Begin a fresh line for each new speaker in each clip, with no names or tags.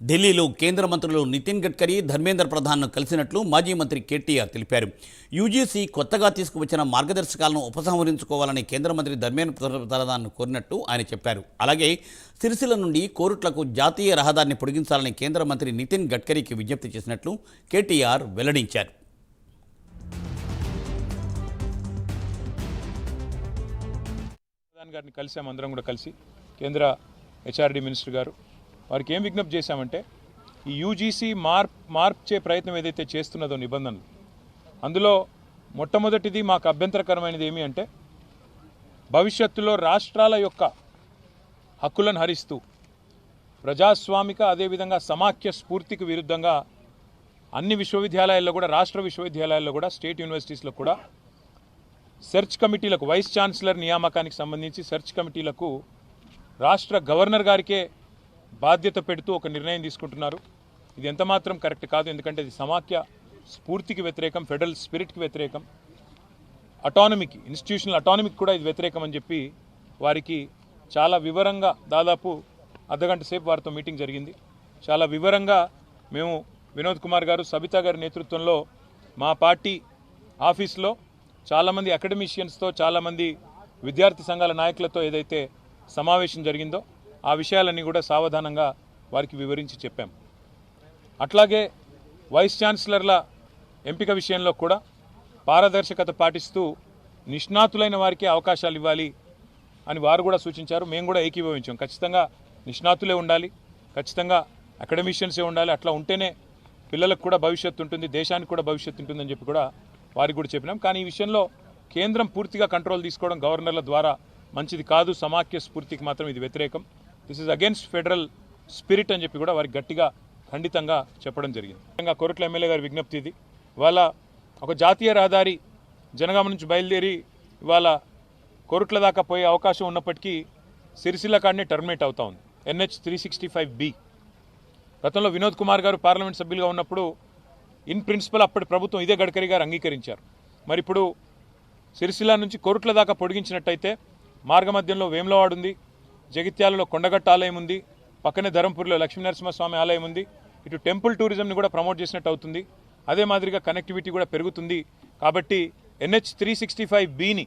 ఢిల్లీలో కేంద్ర మంత్రులు నితిన్ గడ్కరీ ధర్మేంద్ర ప్రధాన్ను కలిసినట్లు మాజీ మంత్రి కేటీఆర్ తెలిపారు. యూజీసీ కొత్తగా తీసుకువచ్చిన మార్గదర్శకాలను ఉపసంహరించుకోవాలని కేంద్ర మంత్రి ధర్మేంద్ర ప్రధాన్ను కోరినట్టు ఆయన చెప్పారు. అలాగే సిరిసిల నుండి కోరుట్లకు జాతీయ రహదారిని పొడిగించాలని కేంద్ర మంత్రి నితిన్ గడ్కరీకి విజ్ఞప్తి చేసినట్లు కేటీఆర్ వెల్లడించారు.
గారిని కలిసాం అందరం కూడా కలిసి. కేంద్ర హెచ్ఆర్డి మినిస్టర్ గారు వారికి ఏం విజ్ఞప్తి చేశామంటే ఈ యూజీసీ మార్ప్ మార్చే ప్రయత్నం ఏదైతే చేస్తున్నదో నిబంధనలు అందులో మొట్టమొదటిది మాకు అభ్యంతరకరమైనది ఏమి అంటే భవిష్యత్తులో రాష్ట్రాల యొక్క హక్కులను హరిస్తూ ప్రజాస్వామిక అదేవిధంగా సమాఖ్య స్ఫూర్తికి విరుద్ధంగా అన్ని విశ్వవిద్యాలయాల్లో కూడా రాష్ట్ర విశ్వవిద్యాలయాల్లో కూడా స్టేట్ యూనివర్సిటీస్లో కూడా సెర్చ్ కమిటీలకు వైస్ ఛాన్సలర్ నియామకానికి సంబంధించి సెర్చ్ కమిటీలకు రాష్ట్ర గవర్నర్ గారికే బాధ్యత పెడుతూ ఒక నిర్ణయం తీసుకుంటున్నారు. ఇది ఎంతమాత్రం కరెక్ట్ కాదు ఎందుకంటే ఇది సమాఖ్య స్ఫూర్తికి వ్యతిరేకం ఫెడరల్ స్పిరిట్కి వ్యతిరేకం. అటానమీకి ఇన్స్టిట్యూషనల్ అటానమీకి కూడా ఇది వ్యతిరేకం అని చెప్పి వారికి చాలా వివరంగా దాదాపు అర్ధగంట సేపు వారితో మీటింగ్ జరిగింది. చాలా వివరంగా మేము వినోద్ కుమార్ గారు సబితా గారి నేతృత్వంలో మా పార్టీ ఆఫీస్లో చాలామంది అకాడమిషియన్స్తో చాలామంది విద్యార్థి సంఘాల నాయకులతో ఏదైతే సమావేశం జరిగిందో ఆ విషయాలన్నీ కూడా సావధానంగా వారికి వివరించి చెప్పాం. అట్లాగే వైస్ ఛాన్సలర్ల ఎంపిక విషయంలో కూడా పారదర్శకత పాటిస్తూ నిష్ణాతులైన వారికి అవకాశాలు ఇవ్వాలి అని వారు కూడా సూచించారు. మేము కూడా ఏకీభవించాం. ఖచ్చితంగా నిష్ణాతులే ఉండాలి. ఖచ్చితంగా అకాడమిషియన్సే ఉండాలి. అట్లా ఉంటేనే పిల్లలకు కూడా భవిష్యత్తు ఉంటుంది. దేశానికి కూడా భవిష్యత్తు ఉంటుందని చెప్పి కూడా వారికి కూడా చెప్పినాం. కానీ ఈ విషయంలో కేంద్రం పూర్తిగా కంట్రోల్ తీసుకోవడం గవర్నర్ల ద్వారా మంచిది కాదు. సమాఖ్య స్ఫూర్తికి మాత్రం ఇది వ్యతిరేకం. This is against federal spirit అని చెప్పి కూడా వారికి గట్టిగా ఖండితంగా చెప్పడం జరిగింది. ముఖ్యంగా కొరట్ల ఎమ్మెల్యే గారి విజ్ఞప్తి ఇది. ఇవాళ ఒక జాతీయ రహదారి జనగామ నుంచి బయలుదేరి ఇవాళ కొరుట్ల దాకా పోయే అవకాశం ఉన్నప్పటికీ సిరిసిల్ల కాడనే టర్మినేట్ అవుతా ఉంది. NH three sixty five B. గతంలో వినోద్ కుమార్ గారు పార్లమెంట్ సభ్యులుగా ఉన్నప్పుడు ఇన్ ప్రిన్సిపల్ అప్పటి ప్రభుత్వం ఇదే గడ్కరీ గారు అంగీకరించారు. మరి ఇప్పుడు సిరిసిల్ల నుంచి కొరుట్ల దాకా పొడిగించినట్టయితే మార్గమధ్యంలో వేములవాడ ఉంది. జగిత్యాలలో కొండగట్ట ఆలయం ఉంది. పక్కనే ధరంపూర్లో లక్ష్మీనరసింహస్వామి ఆలయం ఉంది. ఇటు టెంపుల్ టూరిజంని కూడా ప్రమోట్ చేసినట్టు అవుతుంది. అదే మాదిరిగా కనెక్టివిటీ కూడా పెరుగుతుంది. కాబట్టి ఎన్హెచ్ త్రీ సిక్స్టీ ఫైవ్ బీని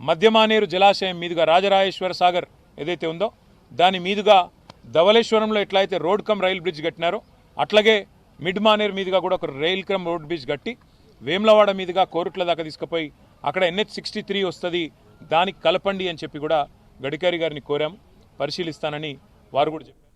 మధ్యమానేరు జలాశయం మీదుగా రాజరాజేశ్వర సాగర్ ఏదైతే ఉందో దాని మీదుగా ధవళేశ్వరంలో ఎట్లయితే రోడ్ కమ్ రైల్ బ్రిడ్జ్ కట్టినారో అట్లాగే మిడ్ మానేరు మీదుగా కూడా ఒక రైల్ కమ్ రోడ్ బ్రిడ్జ్ కట్టి వేములవాడ మీదుగా కోరుట్ల దాకా తీసుకుపోయి అక్కడ ఎన్హెచ్ సిక్స్టీ త్రీ వస్తుంది. దానికి కలపండి అని చెప్పి కూడా గడ్కరీ గారిని కోరాము పరిశీలిస్తానని వారు కూడా చెప్పారు.